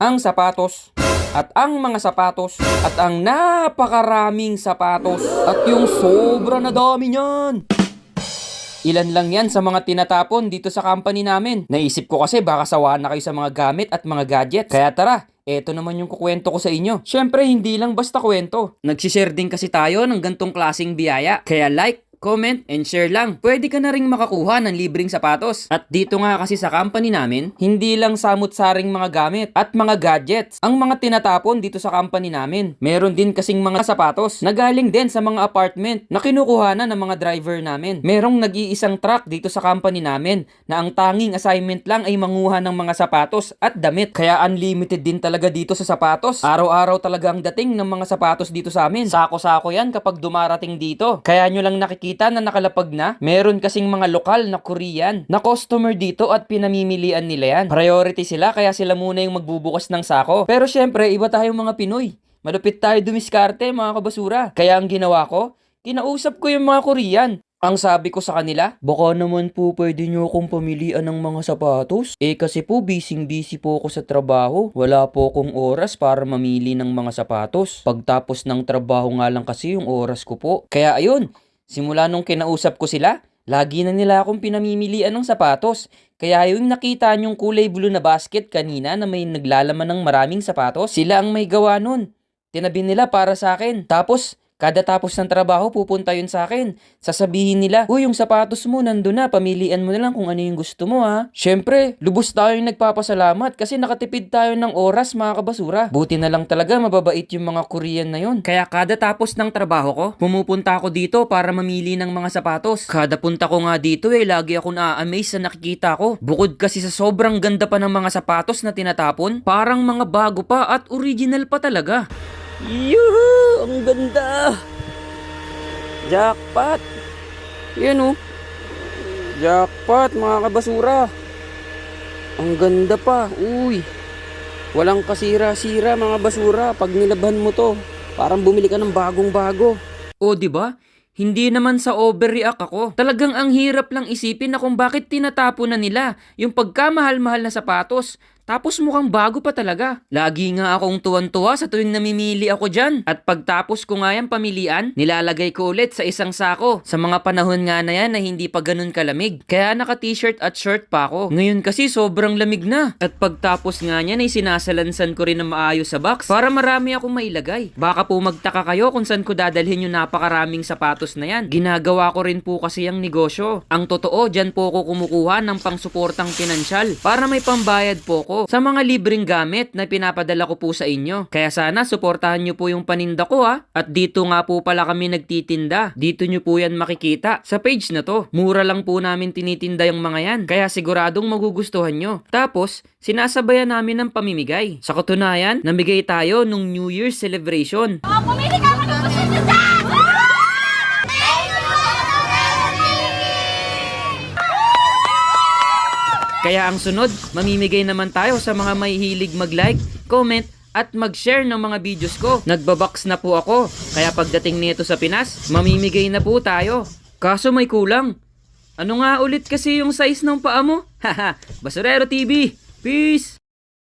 ang sapatos at ang mga sapatos at ang napakaraming sapatos at yung sobra na dami niyan. Ilan lang yan sa mga tinatapon dito sa company namin. Naisip ko kasi baka sawaan na kayo sa mga gamit at mga gadgets. Kaya tara, eto naman yung kukwento ko sa inyo. Syempre, hindi lang basta kwento. Nagsishare din kasi tayo ng gantong klasing biyaya. Kaya like, comment, and share lang. Pwede ka na ring makakuha ng libreng sapatos. At dito nga kasi sa company namin, hindi lang samut-saring mga gamit at mga gadgets ang mga tinatapon dito sa company namin. Meron din kasing mga sapatos na galing din sa mga apartment na kinukuha na ng mga driver namin. Merong nag-iisang truck dito sa company namin na ang tanging assignment lang ay manguha ng mga sapatos at damit. Kaya unlimited din talaga dito sa sapatos. Araw-araw talaga ang dating ng mga sapatos dito sa amin. Sako-sako yan kapag dumarating dito. Kaya nyo lang nakikita na nakalapag na. Meron kasing mga lokal na Korean na customer dito at pinamimilian nila yan. Priority sila kaya sila muna yung magbubukas ng sako. Pero syempre, iba tayong mga Pinoy. Malupit tayo dumiskarte mga kabasura. Kaya ang ginawa ko, kinausap ko yung mga Korean. Ang sabi ko sa kanila, baka naman po pwede nyo akong pamilian ng mga sapatos. Eh kasi po busy busy po ako sa trabaho. Wala po akong oras para mamili ng mga sapatos. Pagtapos ng trabaho nga lang kasi yung oras ko po. Kaya ayun, simula nung kinausap ko sila, lagi na nila akong pinamimilian ng sapatos. Kaya yung nakita nyong kulay blue na basket kanina na may naglalaman ng maraming sapatos, sila ang may gawa nun. Tinabi nila para sa akin. Tapos, kada tapos ng trabaho, pupunta yun sa akin. Sasabihin nila, Uy, yung sapatos mo nandun na, pamilian mo na lang kung ano yung gusto mo ha. Siyempre, lubos tayo yung nagpapasalamat kasi nakatipid tayo ng oras mga kabasura. Buti na lang talaga mababait yung mga Korean na yun. Kaya kada tapos ng trabaho ko, pumupunta ako dito para mamili ng mga sapatos. Kada punta ko nga dito eh, lagi ako na-amaze sa nakikita ko. Bukod kasi sa sobrang ganda pa ng mga sapatos na tinatapon, parang mga bago pa at original pa talaga. Yuhu! Ang ganda! Jackpot! Yan oh. Jackpot mga kabasura. Ang ganda pa. Uy. Walang kasira-sira mga basura pag nilabhan mo to. Parang bumili ka ng bagong-bago. O di ba? Hindi naman sa overreact ako. Talagang ang hirap lang isipin na kung bakit tinatapon na nila yung pagkamahal-mahal na sapatos. Tapos mukhang bago pa talaga. Lagi nga akong tuwan-tuwa sa tuwing namimili ako dyan. At pagtapos ko nga yan pamilian, nilalagay ko ulit sa isang sako. Sa mga panahon nga na yan na hindi pa ganun kalamig. Kaya naka-t-shirt at shirt pa ako. Ngayon kasi sobrang lamig na. At pagtapos nga niyan ay sinasalansan ko rin na maayos sa box para marami akong mailagay. Baka po magtaka kayo kung saan ko dadalhin yung napakaraming sapatos na yan. Ginagawa ko rin po kasi ang negosyo. Ang totoo, dyan po ako kumukuha ng pangsuportang pinansyal para may pambayad po ko sa mga libreng gamit na pinapadala ko po sa inyo. Kaya sana suportahan nyo po yung paninda ko ha. At dito nga po pala kami nagtitinda. Dito nyo po yan makikita sa page na to. Mura lang po namin tinitinda yung mga yan. Kaya siguradong magugustuhan nyo. Tapos, sinasabayan namin ng pamimigay. Sa katunayan, namigay tayo nung New Year's celebration. Oh, pumili ka Kaya ang sunod, mamimigay naman tayo sa mga may hilig mag-like, comment, at mag-share ng mga videos ko. Nagbabox na po ako. Kaya pagdating nito sa Pinas, mamimigay na po tayo. Kaso may kulang. Ano nga ulit kasi yung size ng paa mo? Haha, Basurero TV. Peace!